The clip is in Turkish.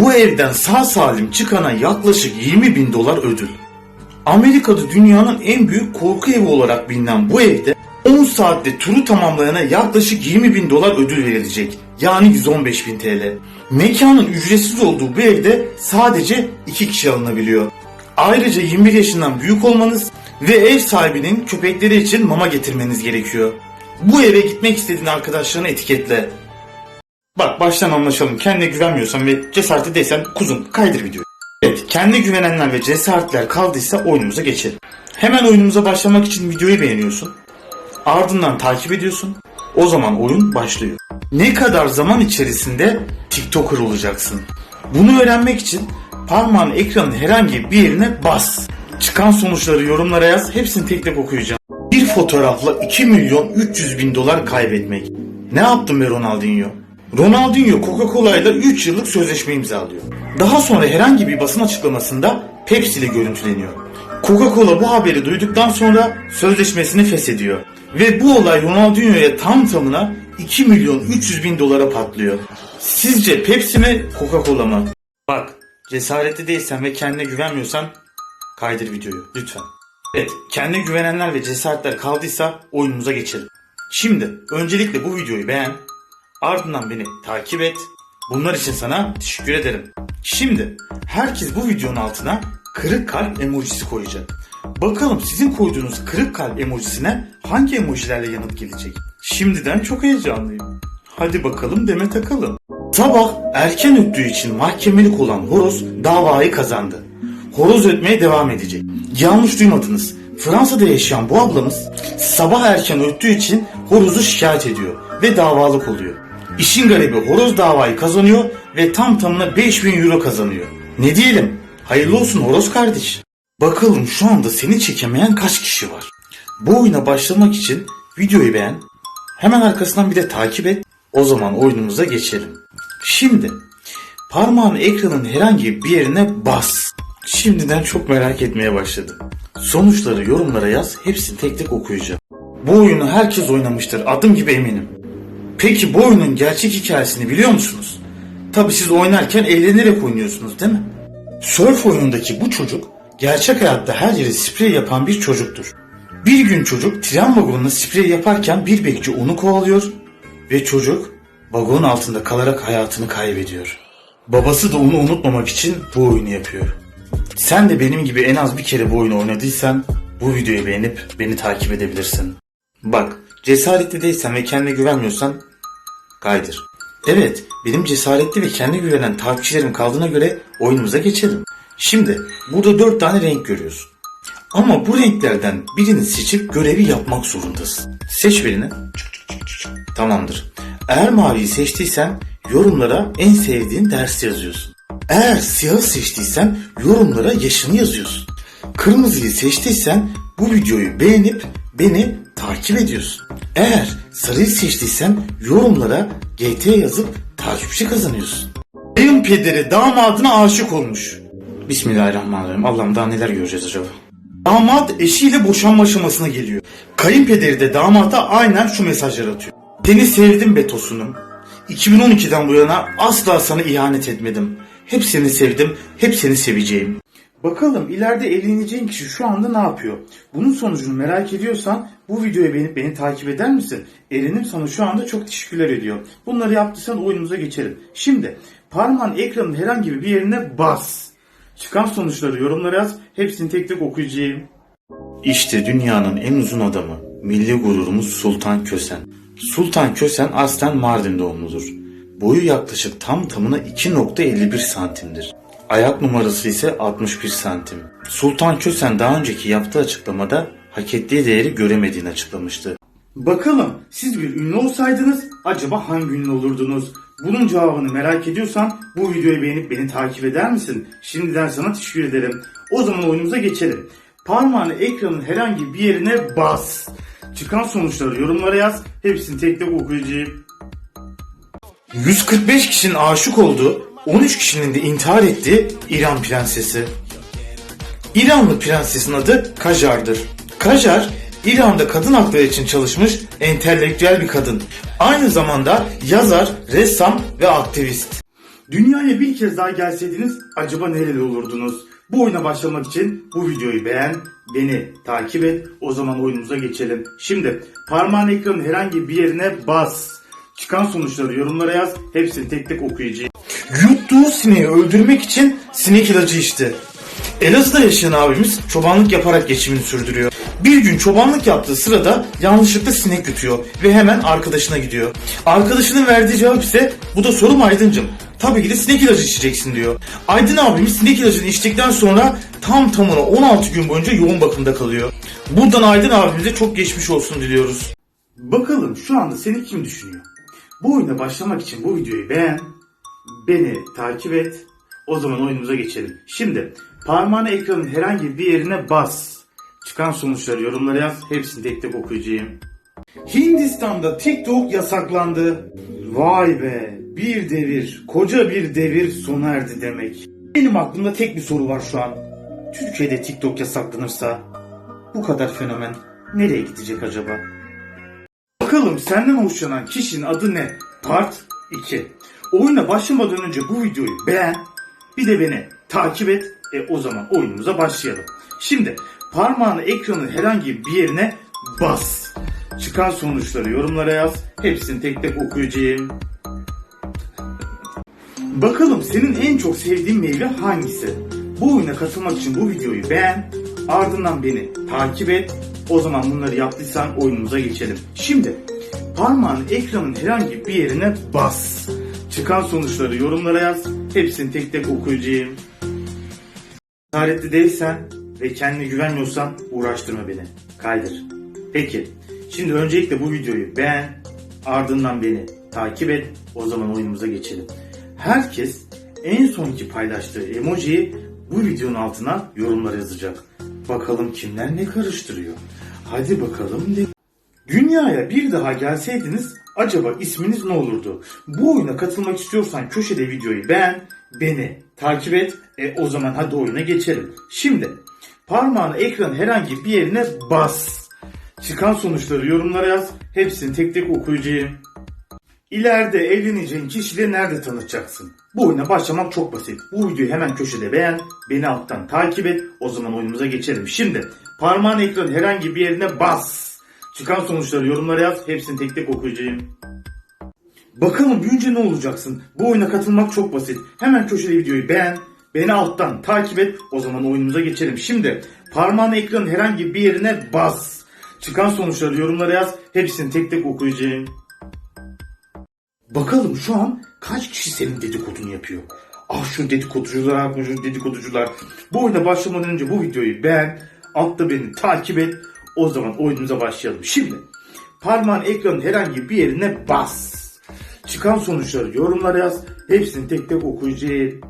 Bu evden sağ salim çıkana yaklaşık 20 bin dolar ödül. Amerika'da dünyanın en büyük korku evi olarak bilinen bu evde 10 saatte turu tamamlayana yaklaşık 20 bin dolar ödül verilecek. Yani 115 bin TL. Mekanın ücretsiz olduğu bu evde sadece 2 kişi alınabiliyor. Ayrıca 21 yaşından büyük olmanız ve ev sahibinin köpekleri için mama getirmeniz gerekiyor. Bu eve gitmek istediğin arkadaşlarını etiketle. Bak baştan anlaşalım. Kendine güvenmiyorsan ve cesaretli değilsen kuzum kaydır videoyu. Evet, kendi güvenenler ve cesaretler kaldıysa oyunumuza geçelim. Hemen oyunumuza başlamak için videoyu beğeniyorsun. Ardından takip ediyorsun. O zaman oyun başlıyor. Ne kadar zaman içerisinde TikToker olacaksın? Bunu öğrenmek için parmağın ekranın herhangi bir yerine bas. Çıkan sonuçları yorumlara yaz. Hepsini tek tek okuyacağım. Bir fotoğrafla 2 milyon 300 bin dolar kaybetmek. Ne yaptın be Ronaldinho? Ronaldinho Coca-Cola ile 3 yıllık sözleşme imzalıyor. Daha sonra herhangi bir basın açıklamasında Pepsi ile görüntüleniyor. Coca-Cola bu haberi duyduktan sonra sözleşmesini feshediyor. Ve bu olay Ronaldinho'ya tam tamına 2 milyon 300 bin dolara patlıyor. Sizce Pepsi mi Coca-Cola mı? Bak cesaretli değilsen ve kendine güvenmiyorsan kaydır videoyu lütfen. Evet kendine güvenenler ve cesaretler kaldıysa oyunumuza geçelim. Şimdi öncelikle bu videoyu beğen, ardından beni takip et. Bunlar için sana teşekkür ederim. Şimdi herkes bu videonun altına kırık kalp emojisi koyacak. Bakalım sizin koyduğunuz kırık kalp emojisine hangi emojilerle yanıt gelecek? Şimdiden çok heyecanlıyım. Hadi bakalım deme takalım. Sabah erken öttüğü için mahkemelik olan horoz davayı kazandı. Horoz ötmeye devam edecek. Yanlış duymadınız. Fransa'da yaşayan bu ablamız sabah erken öttüğü için horozu şikayet ediyor ve davalık oluyor. İşin garibi horoz davayı kazanıyor ve tam tamına 5000 euro kazanıyor. Ne diyelim? Hayırlı olsun horoz kardeş. Bakalım şu anda seni çekemeyen kaç kişi var? Bu oyuna başlamak için videoyu beğen, hemen arkasından bir de takip et. O zaman oyunumuza geçelim. Şimdi parmağını ekranın herhangi bir yerine bas. Şimdiden çok merak etmeye başladım. Sonuçları yorumlara yaz, hepsini tek tek okuyacağım. Bu oyunu herkes oynamıştır, adım gibi eminim. Peki bu oyunun gerçek hikayesini biliyor musunuz? Tabi siz oynarken eğlenerek oynuyorsunuz değil mi? Surf oyunundaki bu çocuk gerçek hayatta her yere sprey yapan bir çocuktur. Bir gün çocuk tren vagonuna sprey yaparken bir bekçi onu kovalıyor ve çocuk vagonun altında kalarak hayatını kaybediyor. Babası da onu unutmamak için bu oyunu yapıyor. Sen de benim gibi en az bir kere bu oyunu oynadıysan bu videoyu beğenip beni takip edebilirsin. Bak cesaretli değilsen ve kendine güvenmiyorsan kaydır. Evet benim cesaretli ve kendine güvenen takipçilerim kaldığına göre oyunumuza geçelim. Şimdi burada dört tane renk görüyorsun. Ama bu renklerden birini seçip görevi yapmak zorundasın. Seç birini. Tamamdır. Eğer maviyi seçtiysen yorumlara en sevdiğin dersi yazıyorsun. Eğer siyahı seçtiysen yorumlara yaşını yazıyorsun. Kırmızıyı seçtiysen bu videoyu beğenip beni takip ediyorsun. Eğer sarıyı seçtiysen yorumlara GT yazıp takipçi kazanıyorsun. Kayınpederi damadına aşık olmuş. Bismillahirrahmanirrahim. Allah'ım daha neler göreceğiz acaba? Damat eşiyle boşanma aşamasına geliyor. Kayınpederi de damata aynen şu mesajları atıyor. Seni sevdim be tosunum. 2012'den bu yana asla sana ihanet etmedim. Hep seni sevdim, hep seni seveceğim. Bakalım ileride evleneceğin kişi şu anda ne yapıyor? Bunun sonucunu merak ediyorsan bu videoyu beğenip beni takip eder misin? Erenim sana şu anda çok teşekkürler ediyor. Bunları yaptıysan oyunumuza geçelim. Şimdi parmağın ekranın herhangi bir yerine bas. Çıkan sonuçları yorumlara yaz. Hepsini tek tek okuyacağım. İşte dünyanın en uzun adamı. Milli gururumuz Sultan Kösen. Sultan Kösen aslen Mardin doğumludur. Boyu yaklaşık tam tamına 2.51 santimdir. Ayak numarası ise 61 santim. Sultan Kösen daha önceki yaptığı açıklamada hak ettiği değeri göremediğini açıklamıştı. Bakalım siz bir ünlü olsaydınız acaba hangi ünlü olurdunuz? Bunun cevabını merak ediyorsan bu videoyu beğenip beni takip eder misin? Şimdiden sana teşekkür ederim. O zaman oyunumuza geçelim. Parmağını ekranın herhangi bir yerine bas. Çıkan sonuçları yorumlara yaz. Hepsini tek tek okuyacağım. 145 kişinin aşık olduğu, 13 kişinin de intihar ettiği İran prensesi. İranlı prensesin adı Kajar'dır. Kajar, İran'da kadın hakları için çalışmış entelektüel bir kadın. Aynı zamanda yazar, ressam ve aktivist. Dünyaya bir kez daha gelseydiniz acaba nereli olurdunuz? Bu oyuna başlamak için bu videoyu beğen, beni takip et. O zaman oyunumuza geçelim. Şimdi parmağın ekranın herhangi bir yerine bas. Çıkan sonuçları yorumlara yaz. Hepsini tek tek okuyacağım. Yuttuğu sineği öldürmek için sinek ilacı içti. Elazığ'da yaşayan abimiz çobanlık yaparak geçimini sürdürüyor. Bir gün çobanlık yaptığı sırada yanlışlıkla sinek yutuyor ve hemen arkadaşına gidiyor. Arkadaşının verdiği cevap ise bu da sorum Aydıncım. Tabii ki de sinek ilacı içeceksin diyor. Aydın abimiz sinek ilacını içtikten sonra tam tamına 16 gün boyunca yoğun bakımda kalıyor. Buradan Aydın abimize çok geçmiş olsun diliyoruz. Bakalım şu anda seni kim düşünüyor? Bu oyuna başlamak için bu videoyu beğen, beni takip et. O zaman oyunumuza geçelim. Şimdi parmağını ekranın herhangi bir yerine bas. Çıkan sonuçları yorumlara yaz. Hepsini tek tek okuyacağım. Hindistan'da TikTok yasaklandı. Vay be bir devir, koca bir devir sona erdi demek. Benim aklımda tek bir soru var şu an. Türkiye'de TikTok yasaklanırsa bu kadar fenomen nereye gidecek acaba? Bakalım senden hoşlanan kişinin adı ne? Part 2. Oyuna başlamadan önce bu videoyu beğen, bir de beni takip et. E o zaman oyunumuza başlayalım. Şimdi parmağını ekranın herhangi bir yerine bas. Çıkan sonuçları yorumlara yaz. Hepsini tek tek okuyacağım. Bakalım senin en çok sevdiğin meyve hangisi? Bu oyuna katılmak için bu videoyu beğen, ardından beni takip et. O zaman bunları yaptıysan oyunumuza geçelim. Şimdi parmağını ekranın herhangi bir yerine bas. Çıkan sonuçları yorumlara yaz. Hepsini tek tek okuyacağım. Cesaretli değilsen ve kendine güvenmiyorsan uğraştırma beni. Kaydır. Peki. Şimdi öncelikle bu videoyu beğen, ardından beni takip et. O zaman oyunumuza geçelim. Herkes en sonki paylaştığı emojiyi bu videonun altına yorumlara yazacak. Bakalım kimler ne karıştırıyor. Hadi bakalım ne... Dünyaya bir daha gelseydiniz acaba isminiz ne olurdu? Bu oyuna katılmak istiyorsan köşede videoyu beğen, beni takip et. E o zaman hadi oyuna geçelim. Şimdi parmağını ekranın herhangi bir yerine bas. Çıkan sonuçları yorumlara yaz. Hepsini tek tek okuyacağım. İleride evleneceğin kişileri nerede tanıtacaksın? Bu oyuna başlamak çok basit. Bu videoyu hemen köşede beğen, beni alttan takip et. O zaman oyunumuza geçelim. Şimdi parmağın ekranın herhangi bir yerine bas. Çıkan sonuçları yorumlara yaz. Hepsini tek tek okuyacağım. Bakalım büyünce ne olacaksın? Bu oyuna katılmak çok basit. Hemen köşede videoyu beğen, beni alttan takip et. O zaman oyunumuza geçelim. Şimdi parmağını ekranın herhangi bir yerine bas. Çıkan sonuçları yorumlara yaz. Hepsini tek tek okuyacağım. Bakalım şu an kaç kişi senin dedikodunu yapıyor? Ah şu dedikoducular, ah dedikoducular. Bu oyuna başlamadan önce bu videoyu beğen, altta beni takip et. O zaman oyunumuza başlayalım. Şimdi parmağın ekranın herhangi bir yerine bas. Çıkan sonuçları yorumlara yaz. Hepsini tek tek okuyacağım.